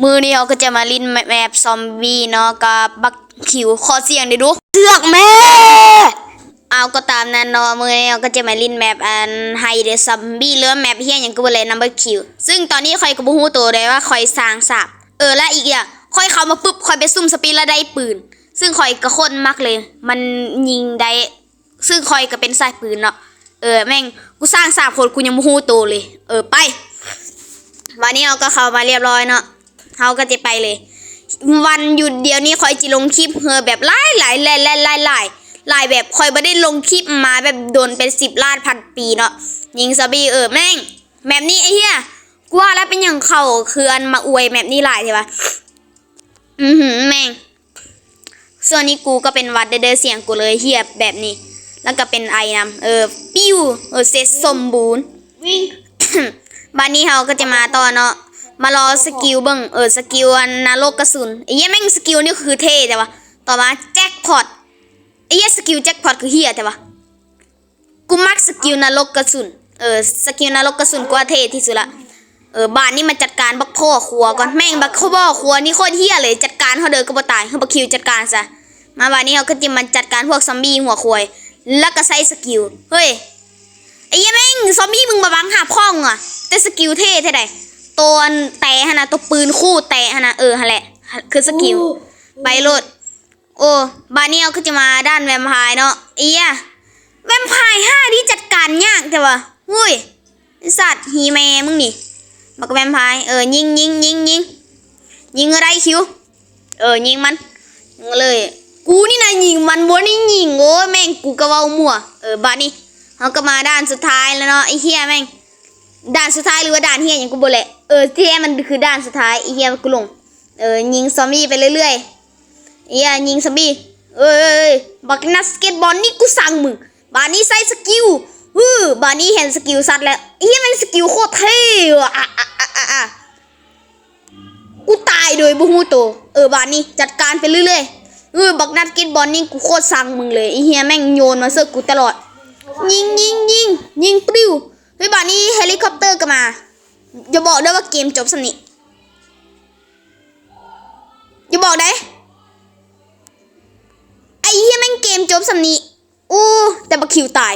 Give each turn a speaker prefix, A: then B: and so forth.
A: มือนี้เราก็จะมาลินแมปซอมบี้เนาะกับบักคิวขอเสียงดิดูเสือกแม่เอาก็ตามนั้นเนาะมือนี้เราก็จะมาลินแมปอันไฮเดซอมบี้หรือแมปเฮียอย่างก็บ่เลยนัมเบอร์คิวซึ่งตอนนี้คอยก็บ่ฮู้ตัวเลยว่าคอยสร้างสาบเออและอีกอย่างคอยเข้ามาปุ๊บคอยไปซุ่มสปีดแล้วได้ปืน ซึ่งคอยก็คนมากเลย มันยิงได้ซึ่งคอยก็เป็นสายปืนเนาะเออแม่งกูสร้างสาบคนกูยังบ่ฮู้ตัวเลย เออไปวันนี้เราก็เข้ามาเรียบร้อยเนาะ เราก็จะไปเลย วันหยุดเดียวนี้คอยจิลงคลิปเฮอแบบหลายหลายหลายหลายหลายหลายหลายแบบคอยไม่ได้ลงคลิปมาแบบโดนเป็นสิบล้านพันปีเนาะยิงซาบีเออแม่งแบบนี้ไอ้เหี้ยกูว่าแล้วเป็นอย่างเขาคืออันมาอวยแบบนี้หลายใช่ปะอือหือแม่งส่วนนี้กูก็เป็นหวัดเด้อๆเสียงกูเลยเฮียแบบนี้ แล้วก็เป็นไอนำเออปิ้วเออเสร็จสมบูรณ์
B: วิ่ง
A: บ้านนี้เราก็จะมาต่อเนาะ มารอสกิลเบิ่งเออสกิลอันนรกกระสุนไอ้เหี้ยแม่งสกิลนี่คือเท่แต่ว่าต่อมาแจ็คพอตไอ้เหี้ยสกิลแจ็คพอตคือเฮียแต่ว่ากูมักสกิลนรกกระสุนเออสกิลนรกกระสุนกว่าเท่ที่สุดละเออบ้านนี้มันจัดการบักพ่อครัวก่อนแม่งบักพ่อครัวนี่โคตรเฮียเลยจัดการเขาเดินก็บตายเขาบักคิวจัดการซะมาบ้านนี้เขาก็จะมาจัดการพวกซอมบี้หัวควายแล้วก็ใส่สกิลเฮ้ยไอ้เหี้ยแม่งซอมบี้มึงมาบังหาพ่องอะแต่สกิลเท่เท่ไหร่ ตัวแต่ฮะนะตัวปืนคู่แต่ฮะนะเออฮะแหละคือสกิลไปโลดโอ้บาเนียก็จะมาด้านแวมไพร์เนาะไอ้เหี้ยแวมไพร์ห้าที่จัดการยากแต่ว่าหุ้ยไอ้สัตว์ฮีแมมึงนี่บักแวมไพร์เออยิงยิงยิงยิงยิงอะไรคิว เออยิงมันยิงเลย กูนี่นะยิงมันบนนี่ยิงโอ้ยแม่งกูก็เว้ามั่วเออบานี้เขาก็มาด่านสุดท้ายแล้วเนาะไอ้เฮียแม่งด่านสุดท้ายหรือว่าด่านเฮียอย่างกูบอกแหละเออที่แท้มันคือด่านสุดท้ายไอ้เฮียกูลงเออยิงซอมบี้ไปเรื่อยๆไอ้เฮียยิงซอมบี้เอ้ยเอ้ยเอ้ยบักนักสเก็ตบอลนี่กูสั่งมึงบานนี้ใส่สกิลฮือบานนี้เห็นสกิลสัตว์แล้วไอ้เฮียม่งสกิลโคตรเท่อะอะอะอะอะอะกูตายโดยบุฮูโตวเออบานนี้จัดการไปเรื่อยๆเออบักนักสเก็ตบอลนี่กูโคตรสั่งมึงเลยไอ้เฮียแม่งโยนมาเสื้อกูตลอดยิงยิงยิงยิงปลิวเฮ้ยบานี้เฮลิคอปเตอร์ก็มา อย่าบอกด้วยว่าเกมจบสนิทอย่าบอกได้ไอ้เหี้ยแม่งเกมจบสนิทอู้แต่บักคิวตาย